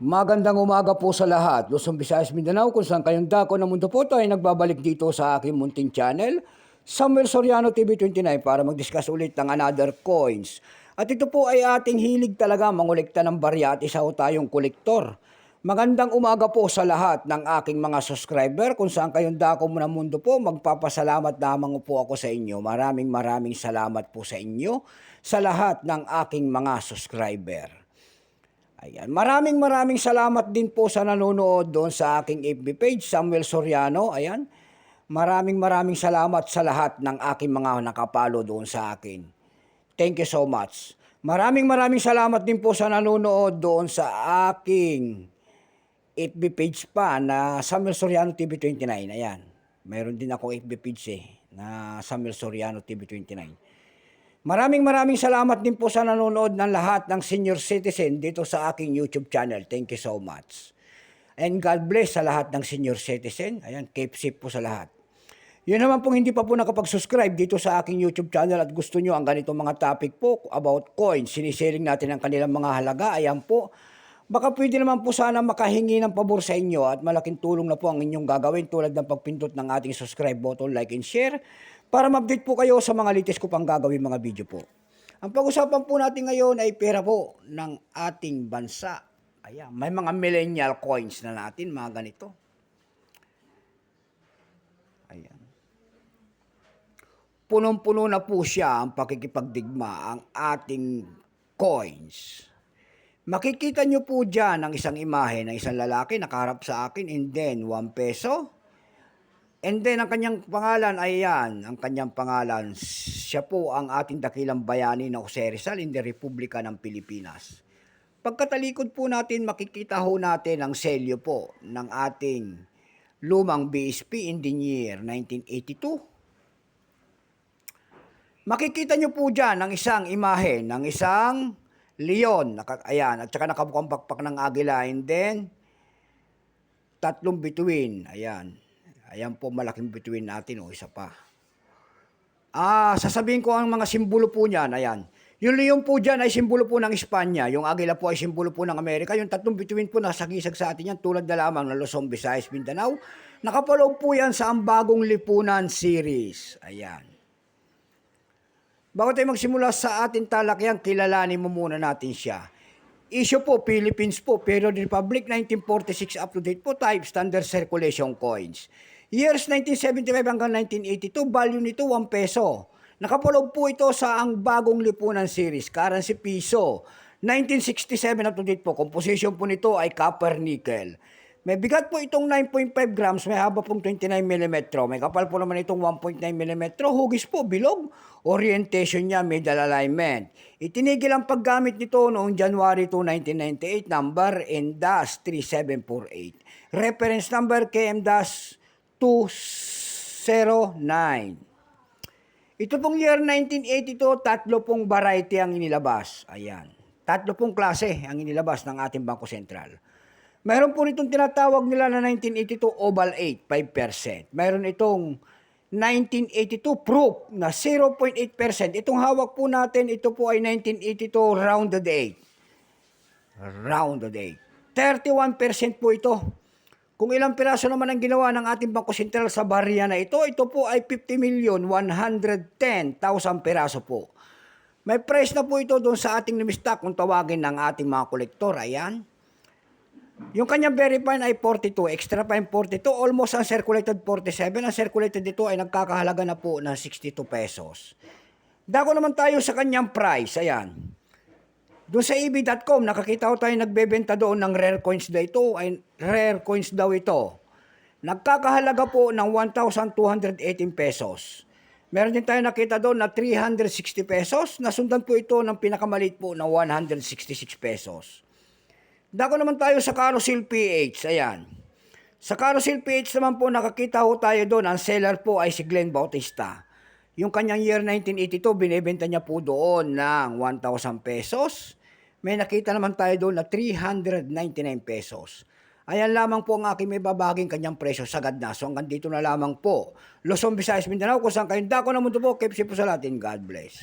Magandang umaga po sa lahat. Luzon, Visayas, Mindanao, kung saan kayong dako ng mundo po tayo nagbabalik dito sa aking munting channel, Samuel Soriano TV29 para mag-discuss ulit ng another coins. At ito po ay ating hilig talaga mangolekta ng barya at isa tayong kolektor. Magandang umaga po sa lahat ng aking mga subscriber. Kung saan kayong dako mo ng mundo po, magpapasalamat lamang po ako sa inyo. Maraming maraming salamat po sa inyo sa lahat ng aking mga subscriber. Ayan. Maraming maraming salamat din po sa nanonood doon sa aking FB page, Samuel Soriano. Ayan. Maraming maraming salamat sa lahat ng aking mga nakapalo doon sa akin. Thank you so much. Maraming maraming salamat din po sa nanonood doon sa aking FB page pa na Samuel Soriano TV29. Ayan. Mayroon din ako FB page eh na Samuel Soriano TV29. Maraming maraming salamat din po sa nanonood ng lahat ng senior citizen dito sa aking YouTube channel. Thank you so much. And God bless sa lahat ng senior citizen. Ayan, keep safe po sa lahat. Yun naman pong hindi pa po nakapag-subscribe dito sa aking YouTube channel at gusto nyo ang ganitong mga topic po about coins, sinisharing natin ang kanilang mga halaga, ayan po. Baka pwede naman po sana makahingi ng pabor sa inyo at malaking tulong na po ang inyong gagawin tulad ng pagpindot ng ating subscribe button, like and share para ma-update po kayo sa mga latest ko pang gagawin mga video po. Ang pag-usapan po natin ngayon ay pera po ng ating bansa. Ayan, may mga millennial coins na natin, mga ganito. Ayan. Punong-puno na po siya ang pakikipagdigma ang ating coins. Makikita nyo po dyan ang isang imahe ng isang lalaki nakaharap sa akin and then 1 peso. And then ang kanyang pangalan ay yan, ang kanyang pangalan, siya po ang ating dakilang bayani na Jose Rizal in the Republika ng Pilipinas. Pagkatalikod po natin, makikita ho natin ang selyo po ng ating lumang BSP in the year 1982. Makikita nyo po dyan ang isang imahe ng isang leon, ayan, at saka nakabukang pakpak ng agila, and then, tatlong bituin, ayan. Ayan po, malaking bituin natin, o isa pa. Ah, sasabihin ko ang mga simbolo po niyan, ayan. Yung leon po dyan ay simbolo po ng Espanya, yung agila po ay simbolo po ng Amerika, yung tatlong bituin po nasa gisag sa atin yan, tulad na lamang ng Luzon, Visayas, Mindanao. Nakapaloob po yan sa ang bagong lipunan series. Ayan. Bago tayo magsimula sa ating talakyan, kilalanin mo muna natin siya. Issue po, Philippines po, Period Republic, 1946 up to date po, type, standard circulation coins. Years 1975 hanggang 1982, value nito 1 peso. Nakapulog po ito sa ang bagong lipunan series, currency piso. 1967 up to date po, composition po nito ay copper nickel. May bigat po itong 9.5 grams, may haba pong 29 mm. May kapal po naman itong 1.9 mm. Hugis po, bilog. Orientation niya, middle alignment. Itinigil ang paggamit nito noong January 2, 1998, number NDAS 3748. Reference number KM-DAS 209. Ito pong year 1982, tatlo pong variety ang inilabas. Ayan. Tatlo pong klase ang inilabas ng ating Bangko Sentral. Mayroon po nitong tinatawag nila na 1982 Oval 8, 5%. Mayroon itong 1982 Proof na 0.8%. Itong hawak po natin, ito po ay 1982 Rounded 8. Rounded 8. 31% po ito. Kung ilang piraso naman ang ginawa ng ating Bangko Sentral sa barya na ito, ito po ay 50 million 110,000 piraso po. May price na po ito doon sa ating nimistock kung tawagin ng ating mga kolektor. Ayan. Yung kanyang very fine ay 42, extra fine 42, almost ang circulated 47. Ang circulated dito ay nagkakahalaga na po ng 62 pesos. Dako naman tayo sa kanyang price. Ayan. Doon sa eb.com, nakakita ko tayo nagbebenta doon ng rare coins daw ito. Ay, rare coins daw ito. Nagkakahalaga po ng 1,218 pesos. Meron din tayo nakita doon na 360 pesos. Nasundan po ito ng pinakamalit po na 166 pesos. Dako naman tayo sa Carousel PH. Ayan. Sa Carousel PH naman po nakakita ho tayo doon. Ang seller po ay si Glenn Bautista. Yung kanyang year 1982, binibenta niya po doon ng 1,000 pesos. May nakita naman tayo doon na 399 pesos. Ayan lamang po ang aking may babaging kanyang presyo sagad na. So hanggang dito na lamang po. Luzon, Visayas, Mindanao, kung saan kayong dako na mundo po, keep po sa latin. God bless.